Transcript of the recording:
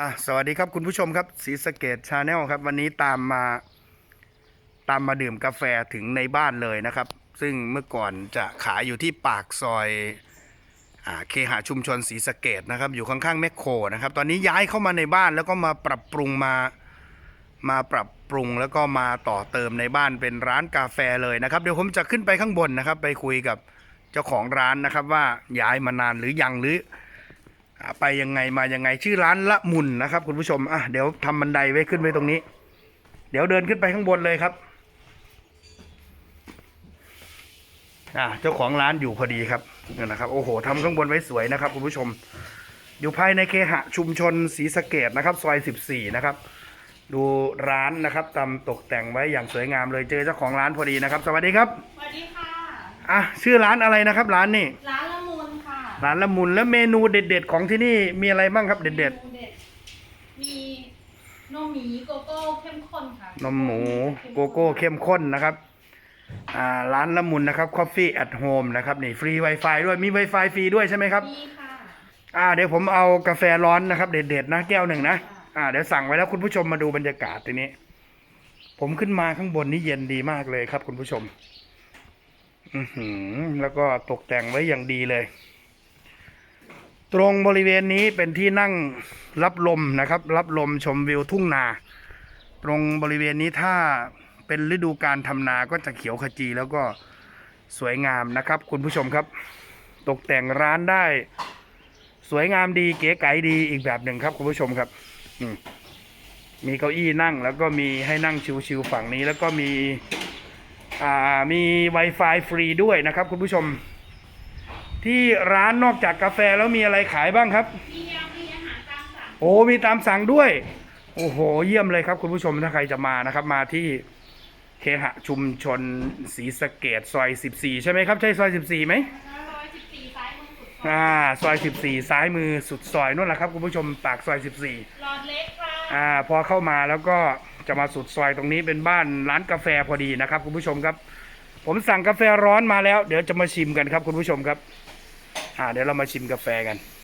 อะสวัสดีครับคุณผู้ชมครับสีสเกตชาแนลครับ วันนี้ตามมา ตามมาดื่มกาแฟถึงในบ้านเลยนะครับ ซึ่งเมื่อก่อนจะขายอยู่ที่ปากซอยอ่าเคหะชุมชนศรีสเกตนะครับ อยู่ข้างๆแมคโครนะครับ ตอนนี้ย้ายเข้ามาในบ้านแล้วก็มาปรับปรุงมามาปรับปรุงแล้วก็มาต่อเติมในบ้านเป็นร้านกาแฟเลยนะครับ เดี๋ยวผมจะขึ้นไปข้างบนนะครับ ไปคุยกับเจ้าของร้านนะครับ ว่าย้ายมานานหรือยังหรือ ไปยังไงมายังไงชื่อร้านละมุนนะครับ คุณผู้ชมอะเดี๋ยวทำบันไดไว้ขึ้นไว้ตรงนี้ เดี๋ยวเดินขึ้นไปข้างบนเลยครับอ่าเจ้าของร้านอยู่พอดีครับนี่นะครับ โอ้โหทำข้างบนไว้สวยนะครับ คุณผู้ชม อยู่ภายในเคหะชุมชนศรีสะเกดนะครับซอย14 นะครับ ดูร้านนะครับตำตกแต่งไว้อย่างสวยงามเลยเจอเจ้าของร้านพอดีนะครับ สวัสดีครับสวัสดีค่ะอะชื่อร้านอะไรนะครับ ร้านนี่ร้านละมุนค่ะ ร้านละมุนแล้วเมนูเด็ด ๆ ของที่นี่มีอะไรบ้างครับเด็ดมนูมีนมหมีโกโก้เข้มข้นค่ะๆ นมหมูโกโก้เข้มข้นนะครับอ่าร้านละมุนนะครับ Coffee at Home นะครับนี่ฟรี Wi-Fi ด้วยมี Wi-Fi ฟรีด้วยใช่ไหมครับ มีค่ะ อ่าเดี๋ยวผมเอากาแฟร้อนนะครับ เด็ดๆนะแก้วหนึ่งนะอ่าเดี๋ยวสั่งไว้แล้วคุณผู้ชมมาดูบรรยากาศทีนี้ ผมขึ้นมาข้างบนนี่เย็นดีมากเลยครับ คุณผู้ชม อือหือ แล้วก็ตกแต่งไว้อย่างดีเลย ตรงบริเวณนี้เป็นที่นั่งรับลมนะครับ รับลมชมวิวทุ่งนา ตรงบริเวณนี้ถ้าเป็นฤดูการทำนาก็จะเขียวขจีแล้วก็สวยงามนะครับ คุณผู้ชมครับ ตกแต่งร้านได้ สวยงามดีเก๋ไก๋ดีอีกแบบหนึ่งครับ คุณผู้ชมครับมีเก้าอี้นั่งแล้วก็มีให้นั่งชิวๆฝั่งนี้แล้วก็มีมี Wi-Fi ฟรีด้วยนะครับ คุณผู้ชม ที่ร้านนอกจากกาแฟแล้วมีอะไรขายบ้างครับ มียำมีอาหารตามสั่งโอ้มีตามสั่งด้วย โอ้โห เยี่ยมเลยครับคุณผู้ชมถ้าใครจะมานะครับ มาที่เคหะชุมชนศรีสะเกดซอย 14 ใช่ไหมครับ ใช่ซอย 14ไหมร้อยสิบสี่ซ้ายมือสุดอ่าซอย 14 ซ้ายมือสุดซอยนู่นแหละครับคุณผู้ชมปากซอย 14 หลอดเล็กค่ะอ่าพอเข้ามาแล้วก็จะมาสุดซอยตรงนี้เป็นบ้านร้านกาแฟพอดีนะครับคุณผู้ชมครับ ผมสั่งกาแฟร้อนมาแล้ว เดี๋ยวจะมาชิมกันครับคุณผู้ชมครับ อ่าเดี๋ยวเรามาชิมกาแฟกัน